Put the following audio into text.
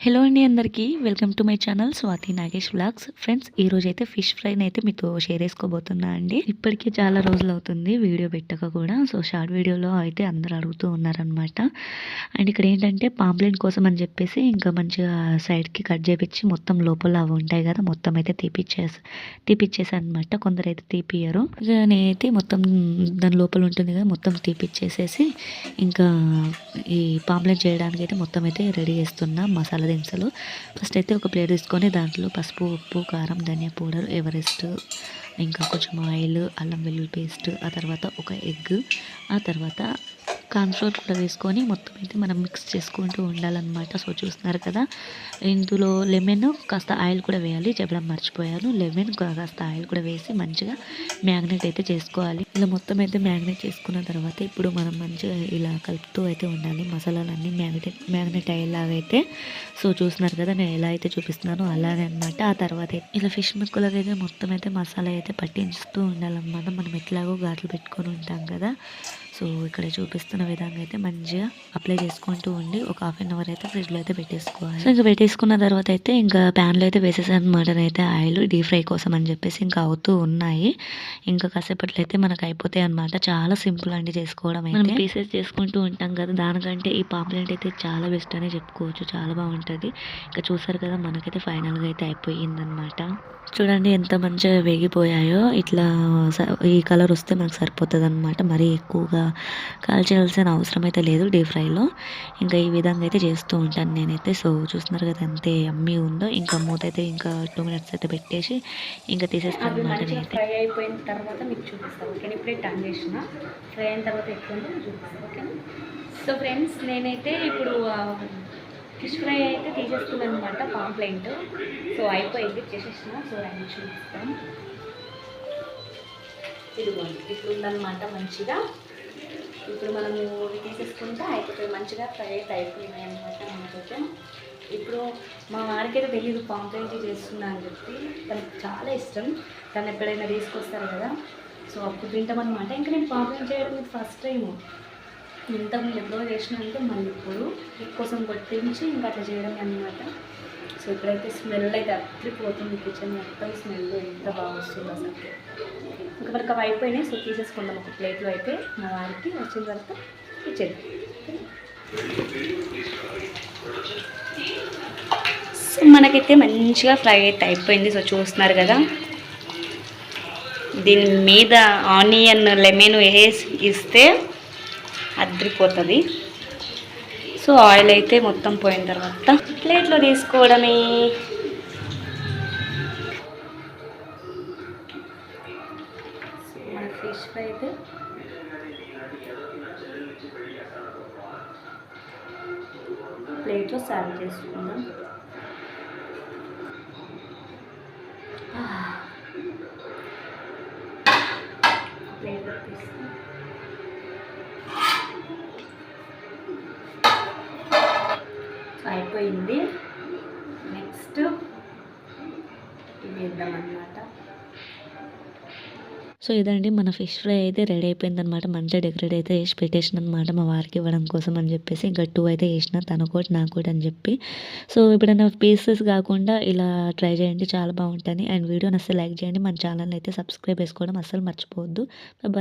Hello అండి అందరికీ. Welcome to my channel Swathi Nagesh vlogs friends ఈ రోజు అయితే ఫిష్ ఫ్రైని అయితే మీతో షేర్ చేసుకోబోతున్నా అండి. ఇప్పటికే చాలా రోజులు అవుతుంది వీడియో పెట్టక కూడా. సో షార్ట్ వీడియోలో అయితే అందరు అడుగుతూ ఉన్నారనమాట అండ్ ఇక్కడ ఏంటంటే పాంప్లెట్ కోసం అని చెప్పేసి ఇంకా మంచిగా సైడ్కి కట్ చేపించి మొత్తం లోపల అవి ఉంటాయి కదా మొత్తం అయితే తీపిచ్చేసి తీపిచ్చేసాను అనమాట కొందరు అయితే తీపియ్యరు. ఇక నేనైతే మొత్తం దాని లోపల ఉంటుంది కదా మొత్తం తీపిచ్చేసేసి ఇంకా ఈ పాంప్లెట్ చేయడానికి అయితే మొత్తం అయితే రెడీ చేస్తున్నా. మసాలా దినుసులు. ఫస్ట్ అయితే ఒక ప్లేట్ తీసుకొని దాంట్లో పసుపు ఉప్పు కారం ధనియా పౌడర్ ఎవరెస్ట్ ఇంకా కొంచెం ఆయిల్ అల్లం వెల్లుల్లి పేస్ట్ ఆ తర్వాత ఒక ఎగ్ ఆ తర్వాత కార్న్ఫ్లోర్ కూడా వేసుకొని మొత్తం అయితే మనం మిక్స్ చేసుకుంటూ ఉండాలన్నమాట. సో చూస్తున్నారు కదా ఇందులో లెమన్ కాస్త ఆయిల్ కూడా వేయాలి. చెప్పడం మర్చిపోయాను. లెమన్ కాస్త ఆయిల్ కూడా వేసి మంచిగా మ్యాగ్నెట్ అయితే చేసుకోవాలి. ఇలా మొత్తం అయితే మ్యాగ్నెట్ చేసుకున్న తర్వాత ఇప్పుడు మనం మంచిగా ఇలా కలుపుతూ అయితే ఉండాలి. మసాలాలన్నీ మ్యాగ్నెట్ మ్యాగ్నెట్ అయ్యేలాగా అయితే. సో చూస్తున్నారు కదా నేను ఎలా అయితే చూపిస్తున్నానో అలానే అనమాట ఆ తర్వాత ఇలా ఫిష్ ముక్కలకి మొత్తం అయితే మసాలా అయితే పట్టించుతూ ఉండాలన్నమాట. మనం ఎట్లాగో ఘాట్లు పెట్టుకొని ఉంటాం కదా. సో ఇక్కడ చూపిస్తున్న విధంగా అయితే మంచిగా అప్లై చేసుకుంటూ ఉండి ఒక హాఫ్ అన్ అవర్ అయితే ఫ్రిడ్జ్లో అయితే పెట్టేసుకోవాలి. సో ఇంకా పెట్టేసుకున్న తర్వాత అయితే ఇంకా ప్యాన్లో అయితే వేసేసాను అనమాట అయితే ఆయిల్ డీప్ ఫ్రై కోసం అని చెప్పేసి ఇంకా అవుతూ ఉన్నాయి. ఇంకా కాసేపట్లో అయితే మనకు అయిపోతాయి అనమాట చాలా సింపుల్ అండి చేసుకోవడం అయితే. పీసెస్ చేసుకుంటూ ఉంటాం కదా దానికంటే ఈ పాంప్లెట్ అయితే చాలా బెస్ట్ అని చెప్పుకోవచ్చు. చాలా బాగుంటుంది. ఇంకా చూసారు కదా మనకైతే ఫైనల్గా అయితే అయిపోయిందనమాట చూడండి ఎంత మంచిగా వేగిపోయాయో. ఇట్లా స- ఈ కలర్ వస్తే మనకు సరిపోతుంది అనమాట మరీ ఎక్కువగా కాల్చేయాల్సిన అవసరం అయితే లేదు డీప్ ఫ్రైలో. ఇంకా ఈ విధంగా అయితే చేస్తూ ఉంటాను నేనైతే. సో చూస్తున్నారు కదా అంతే అమ్మి ఉందో ఇంకా మూత అయితే ఇంకా టూ మినిట్స్ అయితే పెట్టేసి ఇంకా తీసేస్తాను అనమాట నేనైతే. ఫ్రై అయిపోయిన తర్వాత మీకు చూపిస్తాను. ఓకేనా? ఇప్పుడే టర్న్ చేసిన. ఫ్రై అయిన తర్వాత ఎక్కువ ఉందో చూపిస్తాను. ఓకేనా? సో ఫ్రెండ్స్ నేనైతే ఇప్పుడు ఫిష్ ఫ్రై అయితే తీసేస్తున్నాను అనమాట పాంప్లెంట్ సో అయిపోయింది. చేసేసిన. సో అన్ని చూపిస్తాను. ఇదిగోండి ఇప్పుడు ఉందన్నమాట మంచిగా. ఇప్పుడు మనము ఇవి తీసేసుకుంటే అయిపోతుంది మంచిగా ఫ్రై అయితే అయిపోయినాయి అనమాట మనకైతే. ఇప్పుడు మా వారికైతే తెలియదు పాంప్లెంట్ చేస్తున్నా అని చెప్పి. తనకు చాలా ఇష్టం. తను ఎప్పుడైనా తీసుకొస్తారు కదా. సో అప్పుడు తింటామన్నమాట ఇంకా నేను పాంప్లెంట్ చేయడం ఇది ఫస్ట్ టైం ఇంతకుముందు ఎప్పుడో చేసినా అంటే మళ్ళీ ఇప్పుడు. కోసం కొట్టించి ఇంకా అట్లా చేయడం అనమాట సో ఇప్పుడైతే స్మెల్ అయితే అట్రిపోతుంది కిచెన్ మొత్తం స్మెల్ ఎంత బాగా వస్తుంది అసలు ఇంకా మనకు అవి అయిపోయినాయి సో తీసేసుకుందాం ఒక ప్లేట్లో అయితే. మా వారికి వచ్చిన తర్వాత ఇచ్చేద్దాం. సో మనకైతే మంచిగా ఫ్రై అయితే అయిపోయింది సో చూస్తున్నారు కదా. దీని మీద ఆనియన్ లెమన్ వేసి ఇస్తే అద్రిపోతుంది. సో ఆయిల్ అయితే మొత్తం పోయిన తర్వాత ప్లేట్లో తీసుకోవడమే. మన ఫిష్ ఫ్రై అయితే ప్లేట్లో సర్వ్ చేసుకుందాం. ప్లేట్లో తీసుకుందాం అయిపోయింది. నెక్స్ట్ ఇవి వేద్దామన్నమాట సో ఇదండి మన ఫిష్ ఫ్రై అయితే రెడీ అయిపోయింది అనమాట మంచిగా డెకరేట్ అయితే వేసి పెట్టేసిన అనమాట మా వారికి ఇవ్వడం కోసం అని చెప్పేసి. ఇంకా టూ అయితే వేసిన తన కోటి నా కోటి అని చెప్పి. సో ఎప్పుడైనా పీసెస్ కాకుండా ఇలా ట్రై చేయండి చాలా బాగుంటుంది. అండ్ వీడియోని అసలు లైక్ చేయండి. మన ఛానల్ అయితే సబ్స్క్రైబ్ చేసుకోవడం అస్సలు మర్చిపోవద్దు. బాయ్